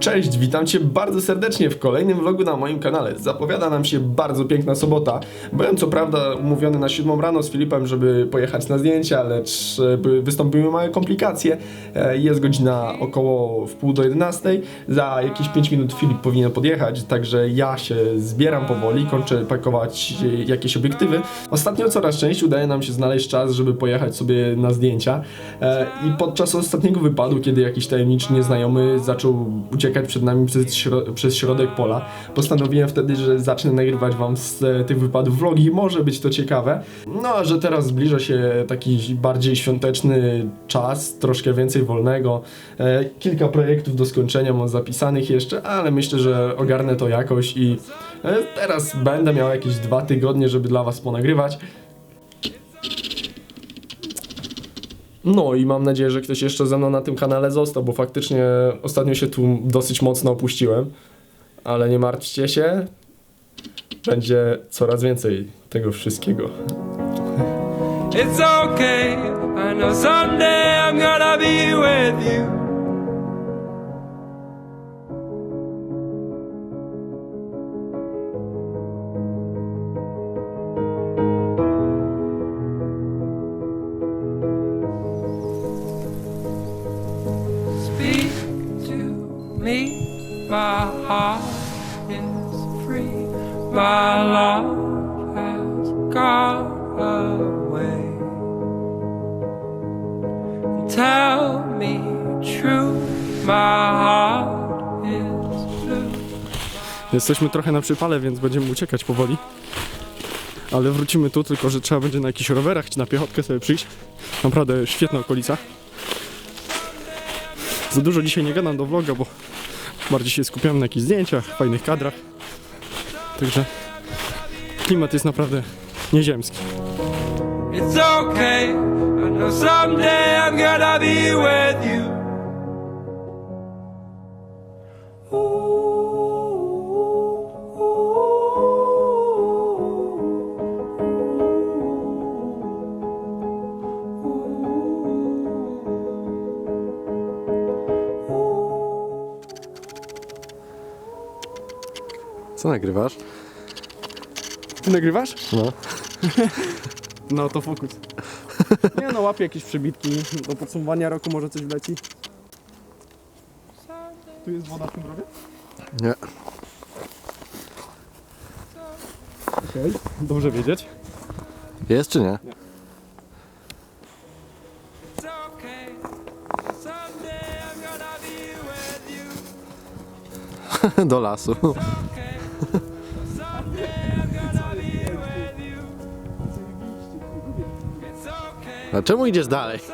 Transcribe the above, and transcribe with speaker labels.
Speaker 1: Cześć, witam Cię bardzo serdecznie w kolejnym vlogu na moim kanale. Zapowiada nam się bardzo piękna sobota. Byłem co prawda umówiony na 7 rano z Filipem, żeby pojechać na zdjęcia, lecz e, wystąpiły małe komplikacje. E, Jest godzina około w pół do 11. Za jakieś 5 minut Filip powinien podjechać, także ja się zbieram powoli, kończę pakować e, jakieś obiektywy. Ostatnio coraz częściej udaje nam się znaleźć czas, żeby pojechać sobie na zdjęcia. I podczas ostatniego wypadu, kiedy jakiś tajemniczy nieznajomy zaczął uciekać przed nami przez, śro- przez środek pola, postanowiłem wtedy, że zacznę nagrywać wam z e, tych wypadów vlogi. Może być to ciekawe. No, a że teraz zbliża się taki bardziej świąteczny czas, troszkę więcej wolnego. E, kilka projektów do skończenia mam zapisanych jeszcze, ale myślę, że ogarnę to jakoś i e, teraz będę miał jakieś dwa tygodnie, żeby dla was ponagrywać. No i mam nadzieję, że ktoś jeszcze ze mną na tym kanale został, bo faktycznie ostatnio się tu dosyć mocno opuściłem. Ale nie martwcie się, będzie coraz więcej tego wszystkiego.
Speaker 2: It's okay. I know someday I'm gonna be with you. Me. My heart is free. My love has gone away. Tell me true. My heart is blue.
Speaker 1: Jesteśmy trochę na przypale, więc będziemy uciekać powoli. Ale wrócimy tu, tylko że trzeba będzie na jakichś rowerach czy na piechotkę sobie przyjść. Naprawdę świetna okolica. Za dużo dzisiaj nie gadam do vloga, bo bardziej się skupiam na jakichś zdjęciach, fajnych kadrach. Także klimat jest naprawdę nieziemski.
Speaker 2: It's okay. I know someday I'm gonna be with you.
Speaker 3: Co nagrywasz?
Speaker 1: Ty nagrywasz?
Speaker 3: No.
Speaker 1: No to fokus. Nie no, łapię jakieś przebitki. Do podsumowania roku może coś wleci. Tu jest woda w tym rowie?
Speaker 3: Nie.
Speaker 1: Okej, dobrze wiedzieć.
Speaker 3: Jest czy nie?
Speaker 2: It's okay. Someday I'm gonna be with you.
Speaker 3: Do lasu. A czemu idziesz dalej?